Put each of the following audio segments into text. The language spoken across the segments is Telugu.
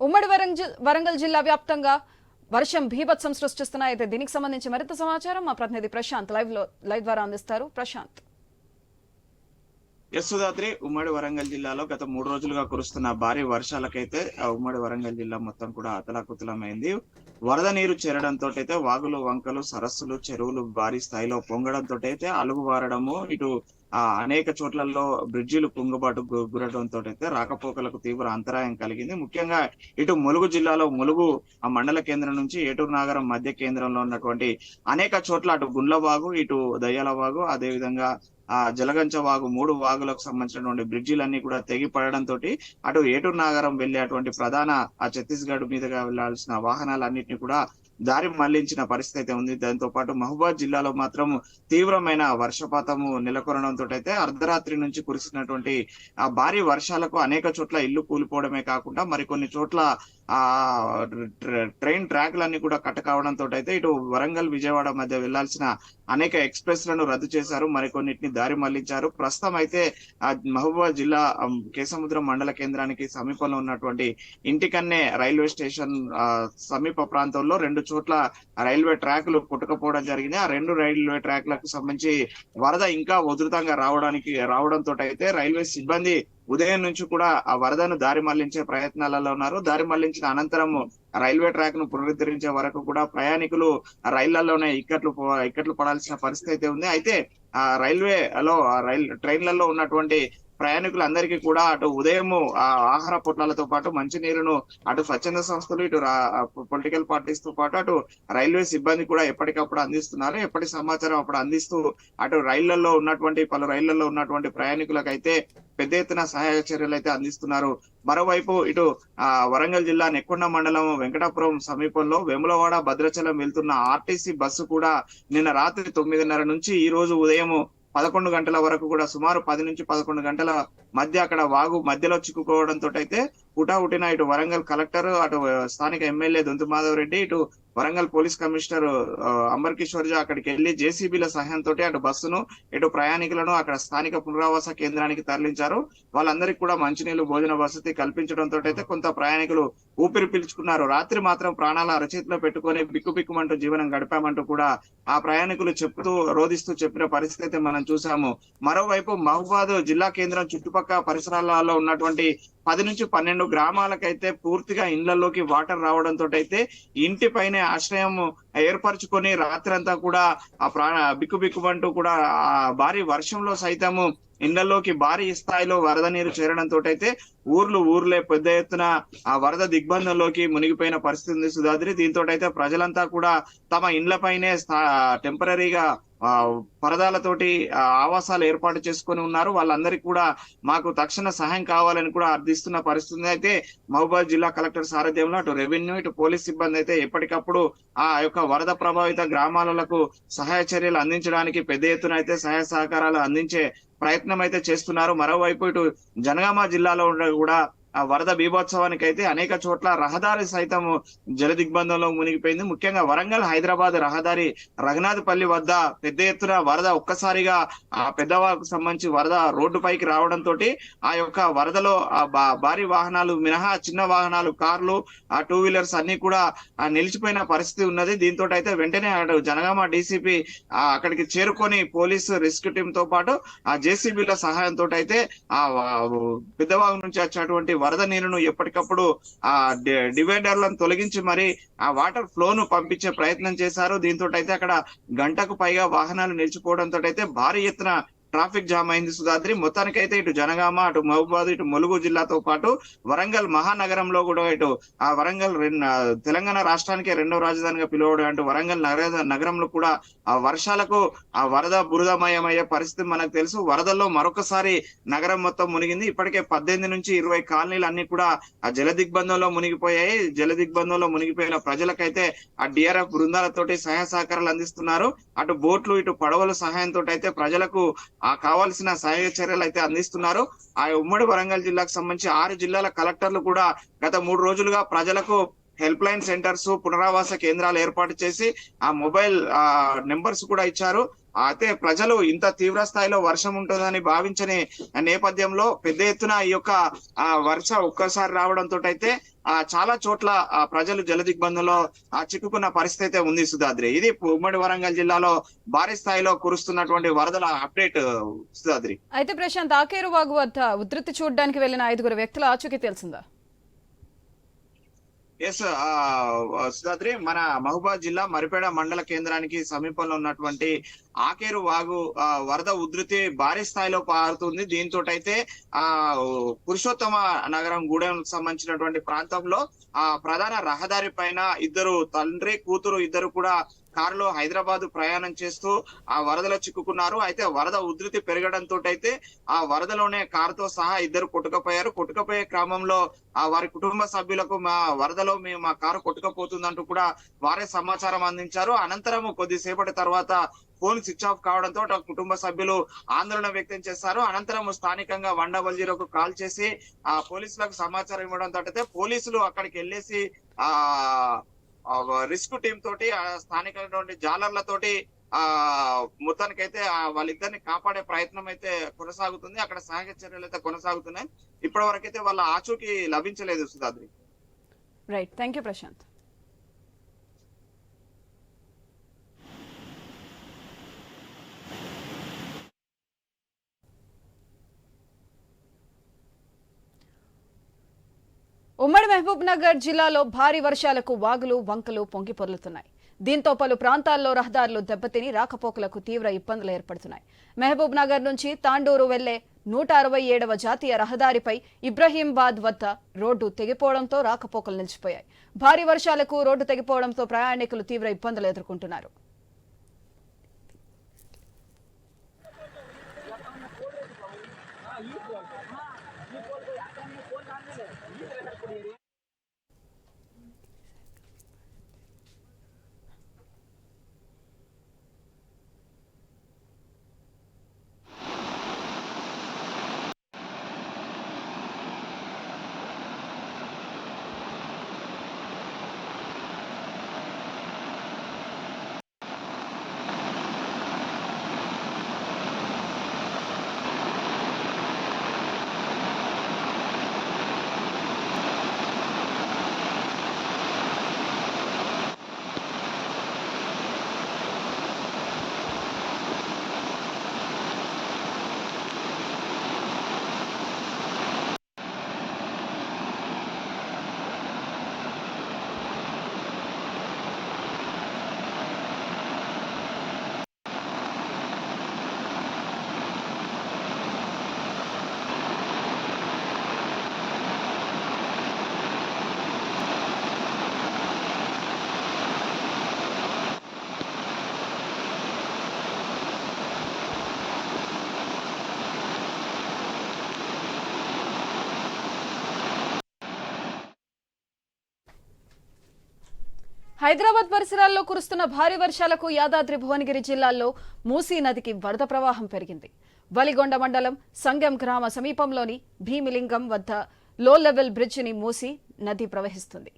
ఉమ్మడి వరంగల్ వరంగల్ జిల్లా వ్యాప్తంగా వర్షం భీభత్సం సృష్టిస్తున్నాయి అయితే దీనికి సంబంధించి మరింత సమాచారం మా ప్రతినిధి ప్రశాంత్ లైవ్లో లైవ్ ద్వారా అందిస్తారు. ప్రశాంత్. యశోదాద్రి ఉమ్మడి వరంగల్ జిల్లాలో గత మూడు రోజులుగా కురుస్తున్న భారీ వర్షాలకైతే ఆ ఉమ్మడి వరంగల్ జిల్లా మొత్తం కూడా అతలాకుతలమైంది. వరద నీరు చేరడంతో అయితే వాగులు వంకలు సరస్సులు చెరువులు భారీ స్థాయిలో పొంగడంతో అయితే అలుగు వారడము ఇటు ఆ అనేక చోట్లలో బ్రిడ్జిలు కుంగుబాటు గురడంతో అయితే రాకపోకలకు తీవ్ర అంతరాయం కలిగింది. ముఖ్యంగా ఇటు ములుగు జిల్లాలో ములుగు ఆ మండల కేంద్రం నుంచి ఏటూరు నాగరం మధ్య కేంద్రంలో ఉన్నటువంటి అనేక చోట్ల అటు గుండ్లవాగు ఇటు దయ్యాల అదేవిధంగా అదే విధంగా ఆ జలగంచ వాగు మూడు వాగులకు సంబంధించినటువంటి బ్రిడ్జిలన్నీ కూడా తెగి పడడంతో అటు ఏటూరు నాగరం వెళ్ళేటువంటి ప్రధాన ఆ ఛత్తీస్గఢ్ మీదుగా వెళ్ళాల్సిన వాహనాలన్నింటినీ కూడా దారి మళ్ళించిన పరిస్థితి అయితే ఉంది. దాంతో పాటు మహబూబాద్ జిల్లాలో మాత్రం తీవ్రమైన వర్షపాతము నెలకొనడంతో అయితే అర్ధరాత్రి నుంచి కురిసినటువంటి ఆ భారీ వర్షాలకు అనేక చోట్ల ఇల్లు కూలిపోవడమే కాకుండా మరికొన్ని చోట్ల ఆ ట్రైన్ ట్రాక్లన్నీ కూడా కట్ట కావడంతో అయితే ఇటు వరంగల్ విజయవాడ మధ్య వెళ్ళాల్సిన అనేక ఎక్స్ప్రెస్లను రద్దు చేశారు. మరికొన్నిటిని దారి మళ్ళించారు. ప్రస్తుతం అయితే ఆ జిల్లా కేసముద్రం మండల కేంద్రానికి సమీపంలో ఉన్నటువంటి ఇంటికన్నే రైల్వే స్టేషన్ సమీప ప్రాంతంలో రెండు చోట్ల రైల్వే ట్రాక్లు కొట్టుకపోవడం జరిగింది. ఆ రెండు రైల్వే ట్రాక్లకు సంబంధించి వరద ఇంకా ఉధృతంగా రావడానికి రావడంతో అయితే రైల్వే సిబ్బంది ఉదయం నుంచి కూడా ఆ వరదను దారి మళ్ళించే ప్రయత్నాలలో ఉన్నారు. దారి మళ్ళించిన అనంతరం రైల్వే ట్రాక్ను పునరుద్ధరించే వరకు కూడా ప్రయాణికులు రైళ్ళలోనే ఇక్కట్లు ఇక్కట్లు పడాల్సిన పరిస్థితి అయితే ఉంది. అయితే ఆ రైల్వేలో ఆ రైల్ ట్రైన్లలో ఉన్నటువంటి ప్రయాణికులందరికీ కూడా అటు ఉదయం ఆ ఆహార పొట్లాలతో పాటు మంచినీరును అటు స్వచ్ఛంద సంస్థలు ఇటు పొలిటికల్ పార్టీస్తో పాటు అటు రైల్వే సిబ్బంది కూడా ఎప్పటికప్పుడు అందిస్తున్నారు. ఎప్పటి సమాచారం అప్పుడు అందిస్తూ అటు రైళ్ళలో ఉన్నటువంటి పలు రైళ్ళలో ఉన్నటువంటి ప్రయాణికులకైతే పెద్ద ఎత్తున సహాయ చర్యలు అయితే అందిస్తున్నారు. మరోవైపు ఇటు ఆ వరంగల్ జిల్లా నెక్కొండ మండలం వెంకటాపురం సమీపంలో వేములవాడ భద్రాచలం వెళ్తున్న ఆర్టీసీ బస్సు కూడా నిన్న రాత్రి తొమ్మిదిన్నర నుంచి ఈ రోజు ఉదయం పదకొండు గంటల వరకు కూడా సుమారు పది నుంచి పదకొండు గంటల మధ్య అక్కడ వాగు మధ్యలో చిక్కుకోవడంతో అయితే హుటాహుటిన ఇటు వరంగల్ కలెక్టర్ అటు స్థానిక ఎమ్మెల్యే దొంతు మాధవ్ రెడ్డి ఇటు వరంగల్ పోలీస్ కమిషనర్ ఆ, అంబర్ కిషోర్ జా అక్కడికి వెళ్ళి జేసీబీల సహాయంతో అటు బస్సును ఇటు ప్రయాణికులను అక్కడ స్థానిక పునరావాస కేంద్రానికి తరలించారు. వాళ్ళందరికీ కూడా మంచినీళ్ళు భోజన వసతి కల్పించడంతో అయితే కొంత ప్రయాణికులు ఊపిరి పీల్చుకున్నారు. రాత్రి మాత్రం ప్రాణాల అరచేతిలో పెట్టుకొని బిక్కుబిక్కుమంటూ జీవనం గడిపామంటూ కూడా ఆ ప్రయాణికులు చెప్తూ రోధిస్తూ చెప్పిన పరిస్థితి అయితే మనం చూసాము మరోవైపు మహబూబాద్ జిల్లా కేంద్రం చుట్టుపక్కల పరిసరాలలో ఉన్నటువంటి పది నుంచి పన్నెండు గ్రామాలకైతే పూర్తిగా ఇళ్ళలోకి వాటర్ రావడంతో అయితే ఇంటిపైనే ఆశ్రయం ఏర్పరచుకొని రాత్రంతా కూడా ఆ ప్రాణ బిక్కుబిక్కుమంటూ కూడా ఆ భారీ వర్షంలో సైతము ఇళ్ళలోకి భారీ స్థాయిలో వరద నీరు చేరడంతో అయితే ఊర్లు ఊర్లే పెద్ద ఎత్తున ఆ వరద దిగ్బంధంలోకి మునిగిపోయిన పరిస్థితి ఉంది సుధాద్రి. దీంతో అయితే ప్రజలంతా కూడా తమ ఇండ్లపైనే టెంపరీగా ఆ పరదాలతోటి ఆవాసాలు ఏర్పాటు చేసుకొని ఉన్నారు. వాళ్ళందరికీ కూడా మాకు తక్షణ సహాయం కావాలని కూడా అర్థిస్తున్న పరిస్థితి అయితే మహబూబాద్ జిల్లా కలెక్టర్ సారథ్యంలో అటు రెవెన్యూ ఇటు పోలీస్ సిబ్బంది అయితే ఎప్పటికప్పుడు ఆ యొక్క వరద ప్రభావిత గ్రామాలకు సహాయ చర్యలు అందించడానికి పెద్ద ఎత్తున అయితే సహాయ సహకారాలు అందించే ప్రయత్నం అయితే చేస్తున్నారు. మరోవైపు ఇటు జనగామ జిల్లాలో కూడా వరద బీభోత్సవానికి అయితే అనేక చోట్ల రహదారి సైతం జల దిగ్బంధంలో మునిగిపోయింది. ముఖ్యంగా వరంగల్ హైదరాబాద్ రహదారి రఘునాథపల్లి వద్ద పెద్ద ఎత్తున వరద ఒక్కసారిగా ఆ పెద్దవాకు సంబంధించి వరద రోడ్డు పైకి రావడంతో ఆ యొక్క వరదలో ఆ బా- భారీ వాహనాలు మినహా చిన్న వాహనాలు కార్లు ఆ టూ వీలర్స్ అన్ని కూడా ఆ నిలిచిపోయిన పరిస్థితి ఉన్నది. దీంతో అయితే వెంటనే అటు జనగామ డీసీపీ అక్కడికి చేరుకొని పోలీసు రెస్క్యూ టీం తో పాటు ఆ జేసీబీల సహాయంతో అయితే ఆ పెద్దవాగు నుంచి వచ్చినటువంటి వరద నీరును ఎప్పటికప్పుడు ఆ డివైడర్లను తొలగించి మరి ఆ వాటర్ ఫ్లోను పంపించే ప్రయత్నం చేశారు. దీంతో అయితే అక్కడ గంటకు పైగా వాహనాలు నిలిచిపోవడంతో అయితే భారీ ఎత్తున ట్రాఫిక్ జామ్ అయింది సుధాద్రి. మొత్తానికైతే ఇటు జనగామ అటు మహబూబాద్ ఇటు ములుగు జిల్లాతో పాటు వరంగల్ మహానగరంలో కూడా ఇటు ఆ వరంగల్ తెలంగాణ రాష్ట్రానికి రెండో రాజధానిగా పిలువడం అంటూ వరంగల్ నగర నగరంలో కూడా ఆ వర్షాలకు ఆ వరద బురదమయమయ్యే పరిస్థితి మనకు తెలుసు. వరదల్లో మరొకసారి నగరం మొత్తం మునిగింది. ఇప్పటికే పద్దెనిమిది నుంచి ఇరవై కాలనీలు అన్ని కూడా ఆ జల దిగ్బంధంలో మునిగిపోయాయి. జల దిగ్బంధంలో మునిగిపోయిన ప్రజలకైతే ఆ డిఆర్ఎఫ్ బృందాలతోటి సహాయ సహకారాలు అందిస్తున్నారు. అటు బోట్లు ఇటు పడవల సహాయంతో అయితే ప్రజలకు ఆ కావాల్సిన సహాయ చర్యలు అయితే అందిస్తున్నారు. ఆ ఉమ్మడి వరంగల్ జిల్లాకు సంబంధించి ఆరు జిల్లాల కలెక్టర్లు కూడా గత మూడు రోజులుగా ప్రజలకు హెల్ప్ లైన్ సెంటర్స్ పునరావాస కేంద్రాలు ఏర్పాటు చేసి ఆ మొబైల్ ఆ నెంబర్స్ కూడా ఇచ్చారు. అయితే ప్రజలు ఇంత తీవ్ర స్థాయిలో వర్షం ఉంటుందని భావించని నేపథ్యంలో పెద్ద ఎత్తున ఈ యొక్క ఆ వర్ష ఒక్కసారి రావడంతో అయితే ఆ చాలా చోట్ల ఆ ప్రజలు జలదిగ్బంధంలో ఆ చిక్కుకున్న పరిస్థితి అయితే ఉంది సుధాద్రి. ఇది ఉమ్మడి వరంగల్ జిల్లాలో భారీ స్థాయిలో కురుస్తున్నటువంటి వరదల అప్డేట్ సుధాద్రి. అయితే ప్రశాంత్ ఆకేరు వాగు వద్ద ఉధృతి చూడడానికి వెళ్ళిన ఐదుగురు వ్యక్తుల ఆచూకీ తెలిసిందా? ఎస్ సుధాద్రి మన మహబూబాద్ జిల్లా మరిపేడ మండల కేంద్రానికి సమీపంలో ఉన్నటువంటి ఆకేరు వాగు వరద ఉధృతి భారీ స్థాయిలో పారుతుంది. దీంతో అయితే ఆ పురుషోత్తమ నగరం గూడెం సంబంధించినటువంటి ప్రాంతంలో ఆ ప్రధాన రహదారి పైన ఇద్దరు తండ్రి కూతురు ఇద్దరు కూడా కారులో హైదరాబాద్ ప్రయాణం చేస్తూ ఆ వరదలో చిక్కుకున్నారు. అయితే వరద ఉధృతి పెరగడంతో అయితే ఆ వరదలోనే కారుతో సహా ఇద్దరు కొట్టుకపోయారు. కొట్టుకపోయే క్రమంలో ఆ వారి కుటుంబ సభ్యులకు మా వరదలో మేము మా కారు కొట్టుకపోతుందంటూ కూడా వారే సమాచారం అందించారు. అనంతరం కొద్దిసేపటి తర్వాత ఫోన్ స్విచ్ ఆఫ్ కావడంతో ఆ కుటుంబ సభ్యులు ఆందోళన వ్యక్తం చేశారు. అనంతరం స్థానికంగా వన్ డబల్ జీరోకు కాల్ చేసి ఆ పోలీసులకు సమాచారం ఇవ్వడంతో అయితే పోలీసులు అక్కడికి వెళ్ళేసి ఆ రిస్క్ టీం తోటి ఆ స్థానికమైనటువంటి జాలర్లతోటి ఆ మొత్తానికైతే వాళ్ళిద్దరిని కాపాడే ప్రయత్నం అయితే కొనసాగుతుంది. అక్కడ సహాయక చర్యలు అయితే కొనసాగుతున్నాయి. ఇప్పటి వరకైతే వాళ్ళ ఆచూకీ లభించలేదు Sudhadri. Right thank you Prashant ఉమ్మడి మహబూబ్నగర్ జిల్లాలో భారీ వర్షాలకు వాగులు వంకలు పొంగి పొర్లుతున్నాయి. దీంతో పలు ప్రాంతాల్లో రహదారులు దెబ్బతిని రాకపోకలకు తీవ్ర ఇబ్బందులు ఏర్పడుతున్నాయి. మహబూబ్ నగర్ నుంచి తాండూరు వెళ్ళే నూట అరవై ఏడవ జాతీయ రహదారిపై ఇబ్రహీంబాద్ వద్ద రోడ్డు తెగిపోవడంతో రాకపోకలు నిలిచిపోయాయి. భారీ వర్షాలకు రోడ్డు తెగిపోవడంతో ప్రయాణికులు తీవ్ర ఇబ్బందులు ఎదుర్కొంటున్నారు. హైదరాబాద్ పరిసరాల్లో కురుస్తున్న భారీ వర్షాలకు యాదాద్రి భువనగిరి జిల్లాల్లో మూసీ నదికి వరద ప్రవాహం పెరిగింది. వలిగొండ మండలం సంగం గ్రామ సమీపంలోని భీమిలింగం వద్ద లో లెవెల్ బ్రిడ్జిని మూసి నది ప్రవహిస్తుంది.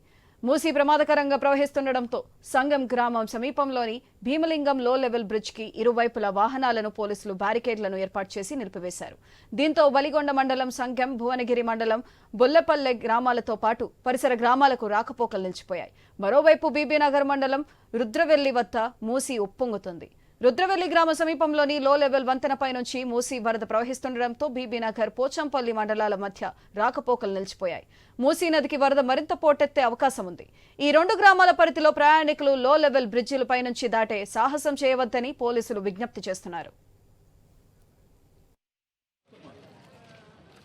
మూసి ప్రమాదకరంగా ప్రవహిస్తుండటంతో సంగం గ్రామం సమీపంలోని భీమలింగం లో లెవెల్ బ్రిడ్జ్కి ఇరువైపుల వాహనాలను పోలీసులు బ్యారికేడ్లను ఏర్పాటు చేసి నిలిపివేశారు. దీంతో వలిగొండ మండలం సంగం భువనగిరి మండలం బొల్లపల్లె గ్రామాలతో పాటు పరిసర గ్రామాలకు రాకపోకలు నిలిచిపోయాయి. మరోవైపు బీబీనగర్ మండలం రుద్రవెల్లి వద్ద మూసి ఉప్పొంగుతుంది. రుద్రవెల్లి గ్రామ సమీపంలోని లో లెవెల్ వంతెనపై నుంచి మూసీ వరద ప్రవహిస్తుండటంతో బీబీనగర్ పోచంపల్లి మండలాల మధ్య రాకపోకలు నిలిచిపోయాయి. మూసీ నదికి వరద మరింత పోటెత్తే అవకాశం ఉంది. ఈ రెండు గ్రామాల పరిధిలో ప్రయాణికులు లో లెవెల్ బ్రిడ్జిలపై నుంచి దాటే సాహసం చేయవద్దని పోలీసులు విజ్ఞప్తి చేస్తున్నారు.